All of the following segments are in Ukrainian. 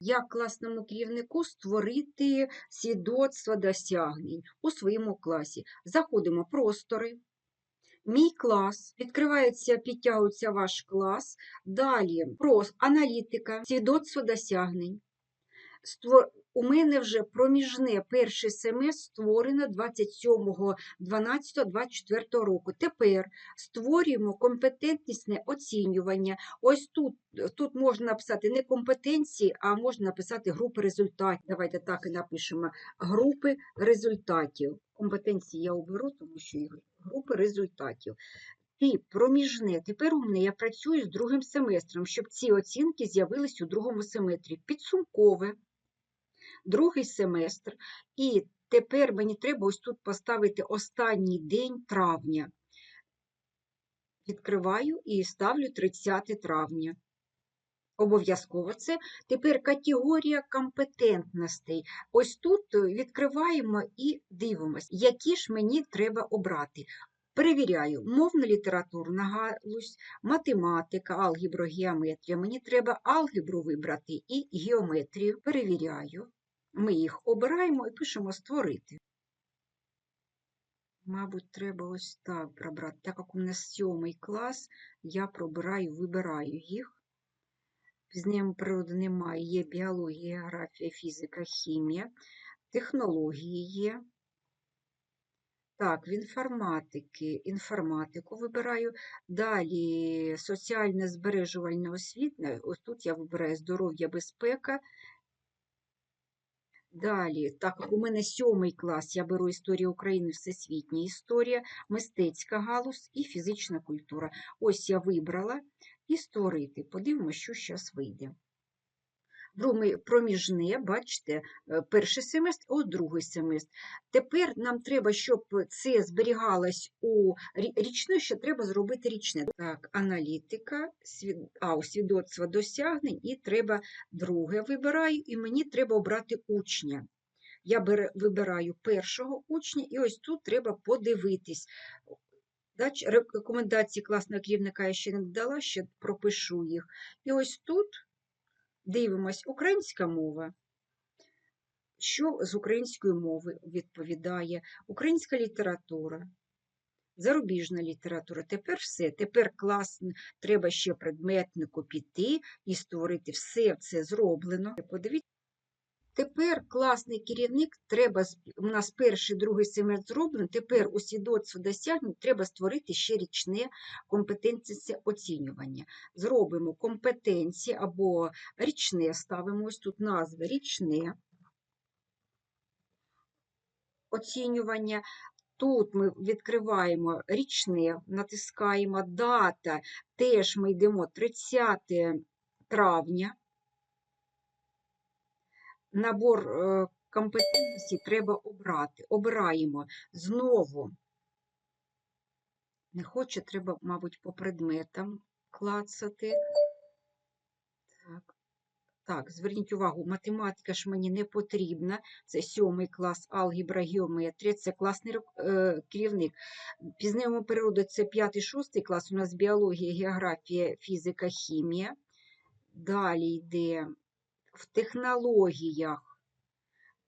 Як класному керівнику створити свідоцтво досягнень у своєму класі? Заходимо простори. Мій клас, відкривається, підтягується ваш клас. Далі про аналітика, свідоцтво досягнень. Ство- У мене вже проміжне перший семестр створено 27.12.24 року. Тепер створюємо компетентнісне оцінювання. Ось тут, тут можна написати не компетенції, а можна написати групи результатів. Давайте так і напишемо. Групи результатів. Компетенції я оберу, тому що групи результатів. Тип проміжне. Тепер у мене я працюю з другим семестром, щоб ці оцінки з'явились у другому семестрі. Підсумкове, другий семестр. І тепер мені треба ось тут поставити останній день травня. Відкриваю і ставлю 30 травня. Обов'язково це. Тепер категорія компетентностей. Ось тут е, відкриваємо і дивимося, які ж мені треба обрати. Перевіряю, мовна літературна галузь, математика, алгебра, геометрія. Мені треба алгебру вибрати і геометрію. Перевіряю. Ми їх обираємо і пишемо створити. Мабуть, треба ось так пробрати. Так як у мене сьомий клас, я пробираю, вибираю їх. Пізнання природи немає, є біологія, географія, фізика, хімія, технології є. Так, в інформатики, інформатику вибираю. Далі соціальне збережувальне освітне. Ось тут я вибираю здоров'я, безпека. Далі, так як у мене сьомий клас, я беру історію України, всесвітня історія, мистецька галузь і фізична культура. Ось я вибрала і. Подивимося, що зараз вийде. Проміжне, бачите, е, перший семестр, о, другий семестр. Тепер нам треба, щоб це зберігалось у рі- річне, ще треба зробити річне. Так, аналітика, свід... а, свідоцтво досягнень, і треба друге вибираю, і мені треба обрати учня. Я бере- вибираю першого учня, і ось тут треба подивитись. Рекомендації класного керівника я ще не дала, ще пропишу їх. І ось тут дивимось українська мова. Що з української мови відповідає? Українська література, зарубіжна література. Тепер все. Тепер класно, треба ще предметнику піти і створити все це зроблено. Подивіться. Тепер класний керівник треба, у нас перший, другий семестр зроблено, тепер у свідоцтво досягнень треба створити ще річне компетенційне оцінювання. Зробимо компетенції або річне, ставимо ось тут назви річне оцінювання. Тут ми відкриваємо річне, натискаємо дата, теж ми йдемо 30 травня. Набор е, компетентностей треба обрати. Обираємо знову. Не хоче, треба, мабуть, по предметам клацати. Так. Так, зверніть увагу, математика ж мені не потрібна. Це сьомий клас алгебра, геометрія, це класний е, керівник. Пізнаємо природу це п'ятий, шостий клас. У нас біологія, географія, фізика, хімія. Далі йде в технологіях.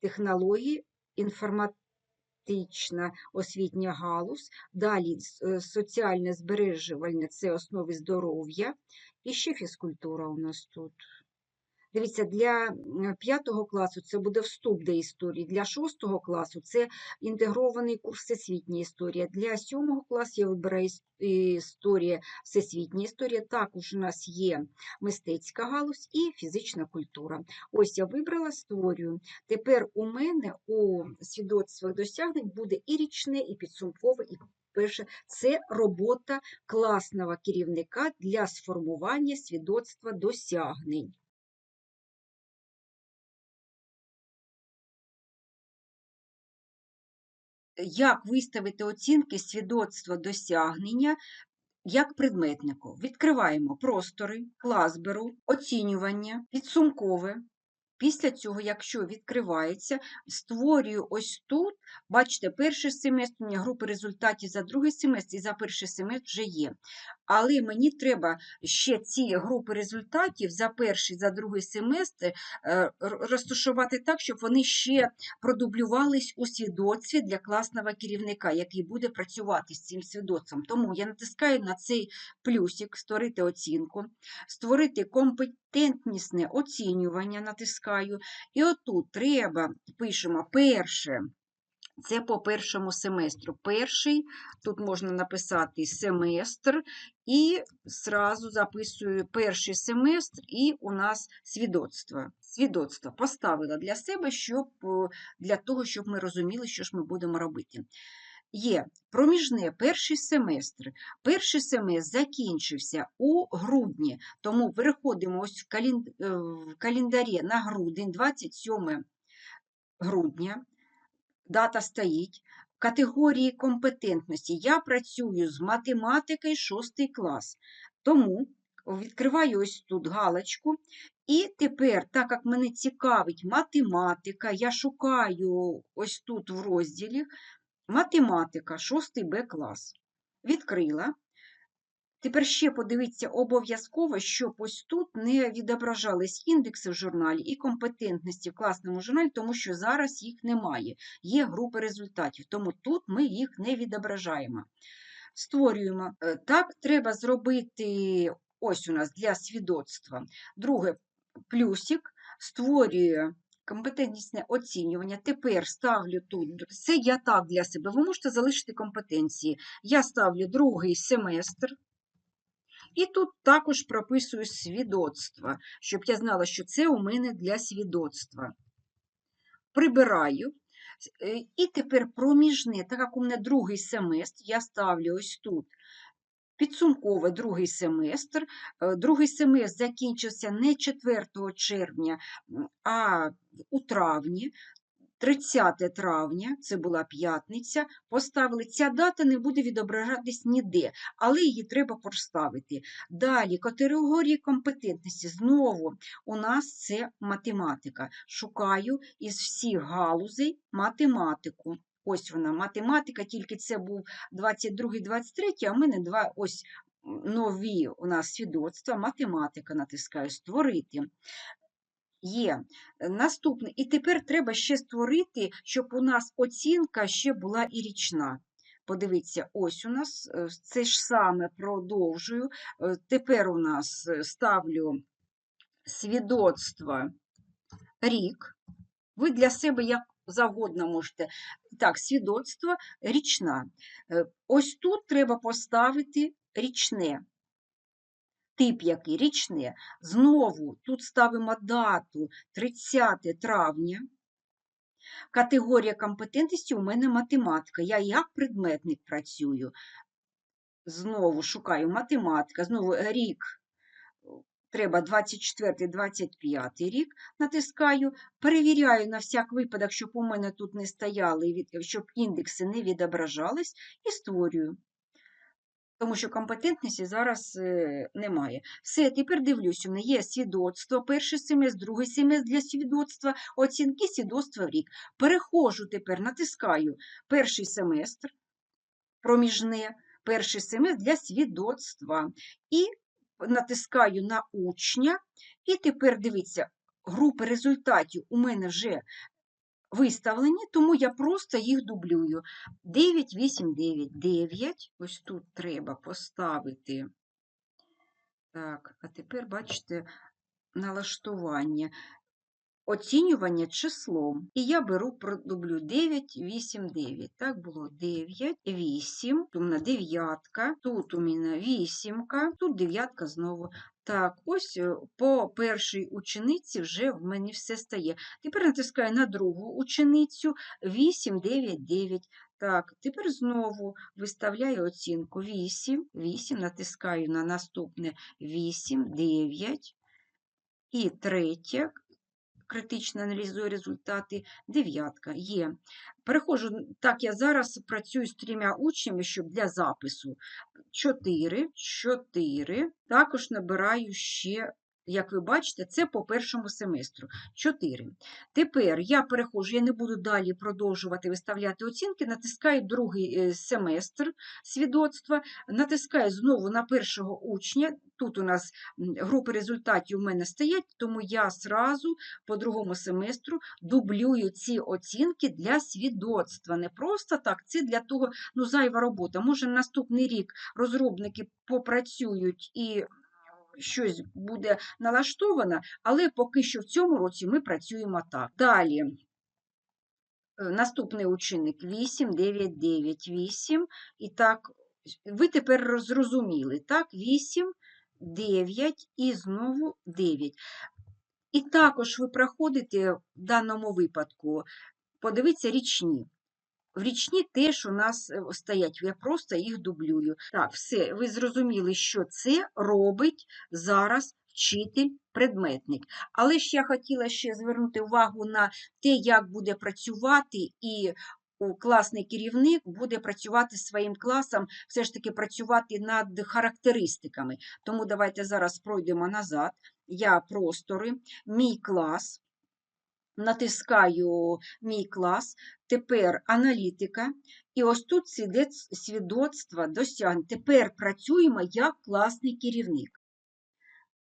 Технології, інформатична освітня галузь. Далі е, соціальне збережувальне це основи здоров'я. І ще фізкультура у нас тут. Дивіться, для п'ятого класу це буде вступ до історії, для шостого класу це інтегрований курс всесвітня історія. Для сьомого класу я вибираю історія, всесвітня історія. Також у нас є мистецька галузь і фізична культура. Ось я вибрала, створюю. Тепер у мене у свідоцтвах досягнень буде і річне, і підсумкове, і перше. Це робота класного керівника для сформування свідоцтва досягнень. Як виставити оцінки свідоцтва досягнення як предметнику. Відкриваємо простори, клас беру, оцінювання, підсумкове. Після цього, якщо відкривається, створюю ось тут, бачите, перший семестр, у мене групи результатів за другий семестр і за перший семестр вже є. Але мені треба ще ці групи результатів за перший, за другий семестр е, розташувати так, щоб вони ще продублювались у свідоцтві для класного керівника, який буде працювати з цим свідоцтвом. Тому я натискаю на цей плюсик, створити оцінку, створити компетентнісне оцінювання, натискаю. І отут треба, пишемо перше. Це по першому семестру. Перший, тут можна написати семестр, і зразу записую перший семестр, і у нас свідоцтво. Свідоцтво поставила для себе, щоб, е, для того, щоб ми розуміли, що ж ми будемо робити. Є проміжне перший семестр. Перший семестр закінчився у грудні, тому переходимо ось в, е, в календарі на грудень, 27 грудня дата стоїть. Категорії компетентності я працюю з математики 6 клас. Тому відкриваю ось тут галочку. І тепер, так як мене цікавить математика, я шукаю ось тут в розділі математика 6 Б клас. Відкрила. Тепер ще подивіться обов'язково, щоб ось тут не відображались індекси в журналі і компетентності в класному журналі, тому що зараз їх немає. Є групи результатів, тому тут ми їх не відображаємо. Створюємо. Е, Так, треба зробити ось у нас для свідоцтва. Друге, плюсик, створює компетентнісне оцінювання. Тепер ставлю тут, це я так для себе, ви можете залишити компетенції. Я ставлю другий семестр. І тут також прописую свідоцтво, щоб я знала, що це у мене для свідоцтва. Прибираю. Е, І тепер проміжне, так як у мене другий семестр, я ставлю ось тут підсумкове другий семестр. Е, Другий семестр закінчився не 4 червня, а у травні. 30 травня, це була п'ятниця, поставили. Ця дата не буде відображатись ніде, але її треба поставити. Далі, категорії компетентності. Знову у нас це математика. Шукаю із всіх галузей математику. Ось вона, математика, тільки це був 22-23, а в мене два ось нові у нас свідоцтва, математика натискаю створити. Є. Наступне. І тепер треба ще створити, щоб у нас оцінка ще була і річна. Подивіться, ось у нас е, це ж саме продовжую. Е, Тепер у нас е, ставлю свідоцтво рік. Ви для себе як завгодно можете. Так, свідоцтво річна. Е, Ось тут треба поставити річне. Тип який річне. Знову тут ставимо дату 30 травня. Категорія компетентності у мене математика. Я як предметник працюю. Знову шукаю математика, знову рік. Треба 24-25 рік, натискаю, перевіряю на всяк випадок, щоб у мене тут не стояли, щоб індекси не відображались, і створюю. Тому що компетентності зараз е, немає. Все, тепер дивлюсь, у мене є свідоцтво, перший семестр, другий семестр для свідоцтва, оцінки свідоцтва в рік. Переходжу тепер, натискаю перший семестр, проміжне, перший семестр для свідоцтва. І натискаю на учня. І тепер дивіться, групи результатів у мене вже виставлені, тому я просто їх дублюю. 9, 8, 9, 9. Ось тут треба поставити. Так, а тепер бачите налаштування. Оцінювання числом. І я беру, продублю 9, 8, 9. Так було 9, 8, тут у мене тут у мене вісімка, тут дев'ятка знову. Так, ось е, по першій учениці вже в мене все стає. Тепер натискаю на другу ученицю 8, 9, 9. Так, тепер знову виставляю оцінку 8, 8, натискаю на наступне 8, 9 і третє. Критично аналізую результати. Дев'ятка є. Переходжу, так, я зараз працюю з трьома учнями, щоб для запису. 4, 4. Також набираю ще як ви бачите, це по першому семестру. 4. Тепер я переходжу, я не буду далі продовжувати виставляти оцінки, натискаю другий е, семестр свідоцтва, натискаю знову на першого учня. Тут у нас групи результатів у мене стоять, тому я зразу по другому семестру дублюю ці оцінки для свідоцтва. Не просто так, це для того, ну, зайва робота. Може, наступний рік розробники попрацюють і щось буде налаштовано, але поки що в цьому році ми працюємо так. Далі. е, Наступний ученик 8, 9, 9, 8. І так, ви тепер зрозуміли, так? 8, 9 і знову 9. І також ви проходите в даному випадку, подивіться річні. В річні теж у нас е, стоять, я просто їх дублюю. Так, все, ви зрозуміли, що це робить зараз вчитель-предметник. Але ж я хотіла ще звернути увагу на те, як буде працювати і класний керівник буде працювати своїм класом, все ж таки працювати над характеристиками. Тому давайте зараз пройдемо назад. Я простори, мій клас, натискаю мій клас, тепер аналітика, і ось тут свідоцтва досягнень. Тепер працюємо як класний керівник.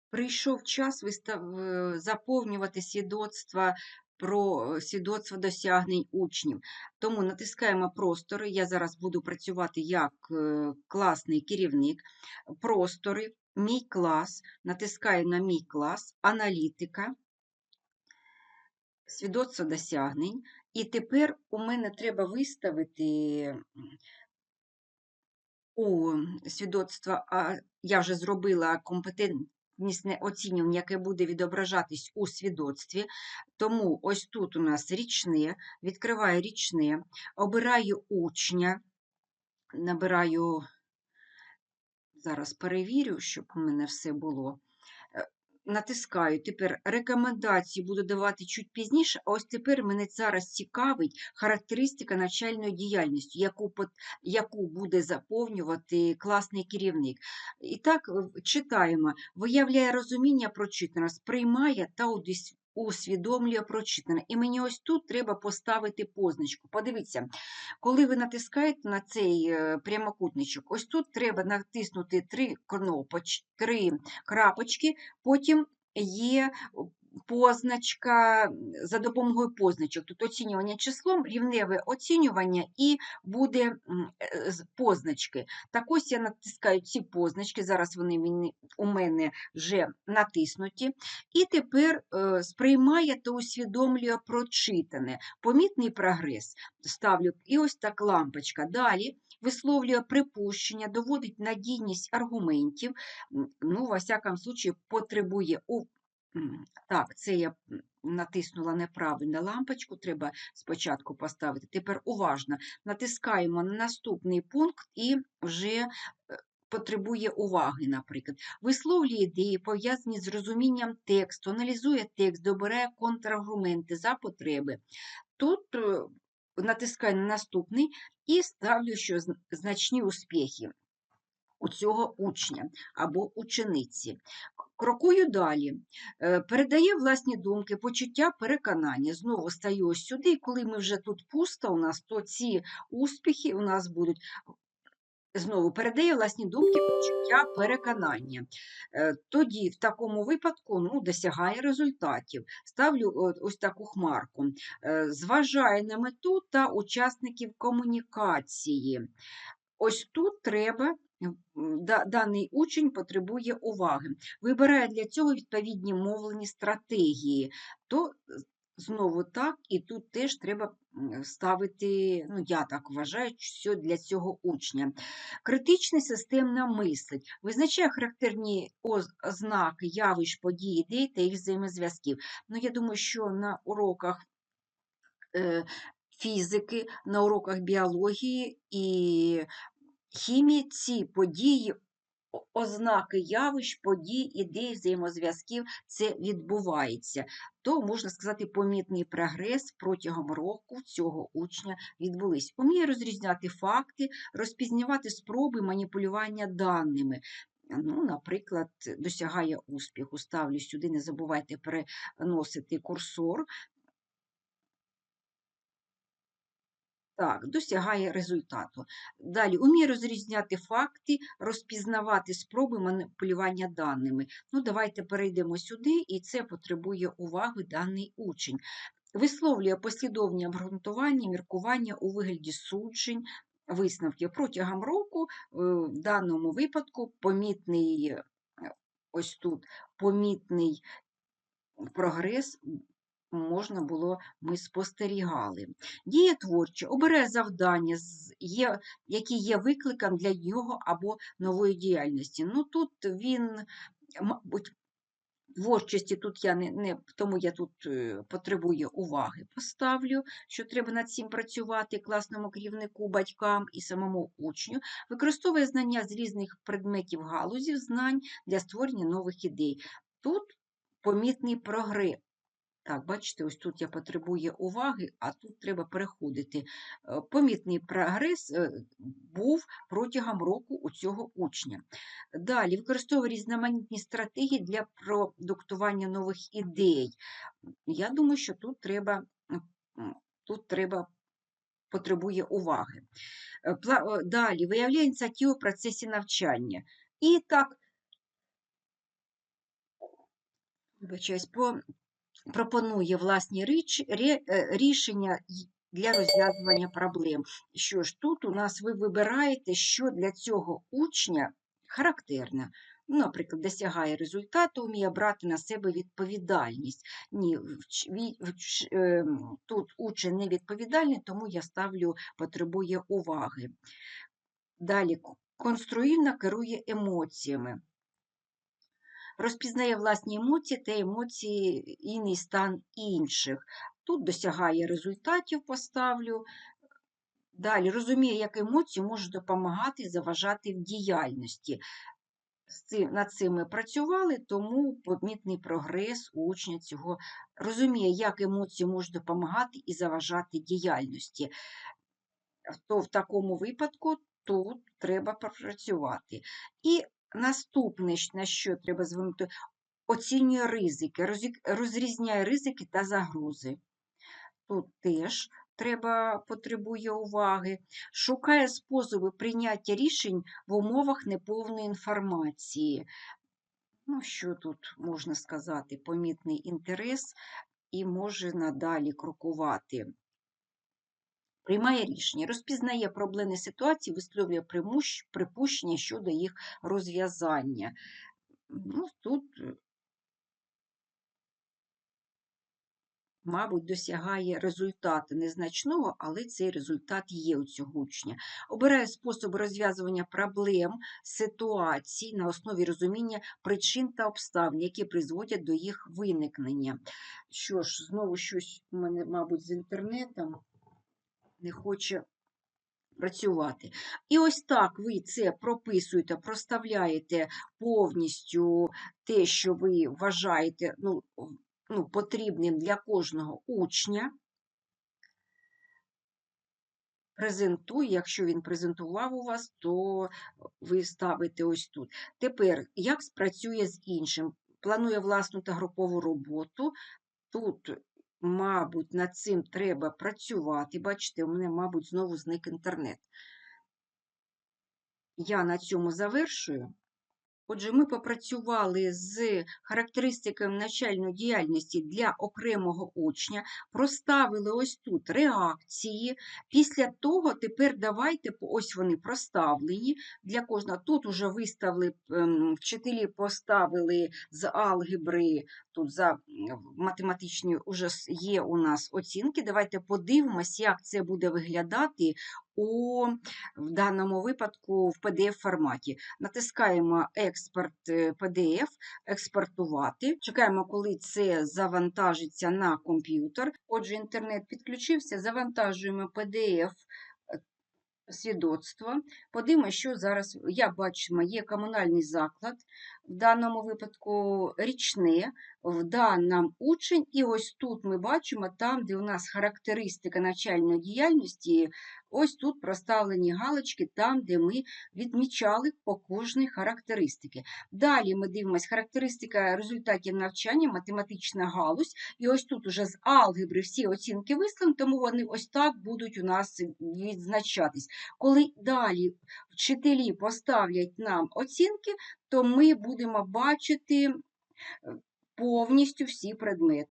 Прийшов час е, заповнювати свідоцтва про е, свідоцтво досягнень учнів. Тому натискаємо простори. Я зараз буду працювати як е, класний керівник. Простори, мій клас, натискаю на мій клас, аналітика, свідоцтво досягнень. І тепер у мене треба виставити у свідоцтво, а я вже зробила компетентнісне оцінювання, яке буде відображатись у свідоцтві. Тому ось тут у нас річне, відкриваю річне, обираю учня, набираю, зараз перевірю, щоб у мене все було. Натискаю тепер рекомендації буду давати чуть пізніше, а ось тепер мене зараз цікавить характеристика навчальної діяльності, яку, яку буде заповнювати класний керівник. І так е, читаємо. Виявляє розуміння прочитаного, сприймає та усвідомлює прочитане. І мені ось тут треба поставити позначку. Подивіться, коли ви натискаєте на цей е, прямокутничок, ось тут треба натиснути три кнопочки, три крапочки, потім є позначка за допомогою позначок. Тут оцінювання числом, рівневе оцінювання і буде е, позначки. Так ось я натискаю ці позначки, зараз вони у мене вже натиснуті. І тепер е, сприймає та усвідомлює прочитане. Помітний прогрес. Ставлю і ось так лампочка. Далі висловлює припущення, доводить надійність аргументів. Ну, во всякому случаю, потребує Так, це я натиснула неправильно лампочку, треба спочатку поставити. Тепер уважно натискаємо на наступний пункт і вже е, потребує уваги, наприклад. Висловлює ідеї, пов'язані з розумінням тексту, аналізує текст, добирає контраргументи за потреби. Тут е, натискаю на наступний і ставлю, що значні успіхи у цього учня або учениці. Крокую далі. Е, Передає власні думки, почуття, переконання. Знову стаю ось сюди, і коли ми вже тут пусто у нас, то ці успіхи у нас будуть. Знову передає власні думки, почуття, переконання. Е, Тоді в такому випадку ну, досягає результатів. Ставлю ось таку хмарку. Е, Зважає на мету та учасників комунікації. Ось тут треба, даний учень потребує уваги. Вибирає для цього відповідні мовлені стратегії. То знову так, і тут теж треба ставити, ну я так вважаю, що для цього учня. Критичне системна мислить, визначає характерні ознаки явищ, подій, ідей та їх взаємозв'язків. Ну, я думаю, що на уроках е, фізики, на уроках біології і хімії ці події, ознаки явищ, подій, ідей, взаємозв'язків це відбувається. То, можна сказати, помітний прогрес протягом року цього учня відбулись. Уміє розрізняти факти, розпізнавати спроби маніпулювання даними. Ну, наприклад, досягає успіху. Ставлю сюди, не забувайте переносити курсор. Так, досягає результату. Далі, уміє розрізняти факти, розпізнавати спроби маніпулювання даними. Ну, давайте перейдемо сюди, і це потребує уваги даний учень. Висловлює послідовні обґрунтування, міркування у вигляді суджень, висновків. Протягом року, е, в даному випадку, помітний, е, ось тут, помітний прогрес можна було, ми спостерігали. Дія творча обере завдання, які є викликом для нього або нової діяльності. Ну тут він, мабуть, творчості тут я не, не тому я тут е, потребую уваги. Поставлю, що треба над цим працювати класному керівнику, батькам і самому учню. Використовує знання з різних предметів галузів знань для створення нових ідей. Тут помітний прогрес. Так, бачите, ось тут я потребую уваги, а тут треба переходити. Е, Помітний прогрес е, був протягом року у цього учня. Далі використовує різноманітні стратегії для продуктування нових ідей. Я думаю, що тут треба, тут треба потребує уваги. Е, Далі виявляє ініціативу в процесі навчання. І так, вибачаюсь, по пропонує власні річ, е, рішення для розв'язування проблем. Що ж, тут у нас ви вибираєте, що для цього учня характерне. Ну, Наприклад, досягає результату, вміє брати на себе відповідальність. Ні, ем, тут учень невідповідальний, тому я ставлю потребує уваги. Далі к- конструївно керує емоціями розпізнає власні емоції та емоційний стан інших. Тут досягає результатів, поставлю. Далі розуміє, як емоції можуть допомагати і заважати в діяльності. Над цим ми працювали, тому помітний прогрес у учня цього розуміє, як емоції можуть допомагати і заважати діяльності. То в такому випадку тут треба попрацювати. І наступне, на що треба звернути, оцінює ризики, розрізняє ризики та загрози. Тут теж треба потребує уваги, шукає способи прийняття рішень в умовах неповної інформації. Ну, що тут можна сказати? Помітний інтерес і може надалі крокувати. Приймає рішення, розпізнає проблемні ситуації, висловлює припущення щодо їх розв'язання. Ну, тут, е, мабуть, досягає результату незначного, але цей результат є у цього учня. Обирає способи розв'язування проблем, ситуацій на основі розуміння причин та обставин, які призводять до їх виникнення. Що ж, знову щось у мене, мабуть, з інтернетом не хоче працювати. І ось так ви це прописуєте, проставляєте повністю те, що ви вважаєте ну, ну, потрібним для кожного учня. Презентує, якщо він презентував у вас, то ви ставите ось тут. Тепер, як спрацює з іншим? Планує власну та групову роботу. Тут мабуть, над цим треба працювати. Бачите, у мене, мабуть, знову зник інтернет. Я на цьому завершую. Отже, ми попрацювали з характеристиками навчальної діяльності для окремого учня, проставили ось тут реакції. Після того тепер давайте, ось вони проставлені для кожного. Тут уже виставили, ем, вчителі поставили з алгебри, тут за математичні вже є у нас оцінки. Давайте подивимось, як це буде виглядати у в даному випадку в PDF-форматі. Натискаємо експорт е, PDF, експортувати. Чекаємо, коли це завантажиться на комп'ютер. Отже, інтернет підключився, завантажуємо PDF е, свідоцтво. Подивимося, що зараз, як бачимо, є комунальний заклад. в даному випадку річне, в даному учень, і ось тут ми бачимо, там, де у нас характеристика навчальної діяльності, ось тут проставлені галочки, там, де ми відмічали по кожній характеристики. Далі ми дивимося характеристика результатів навчання, математична галузь, і ось тут уже з алгебри всі оцінки вислані, тому вони ось так будуть у нас відзначатись. Коли далі вчителі поставлять нам оцінки, то ми будемо бачити е, повністю всі предмети.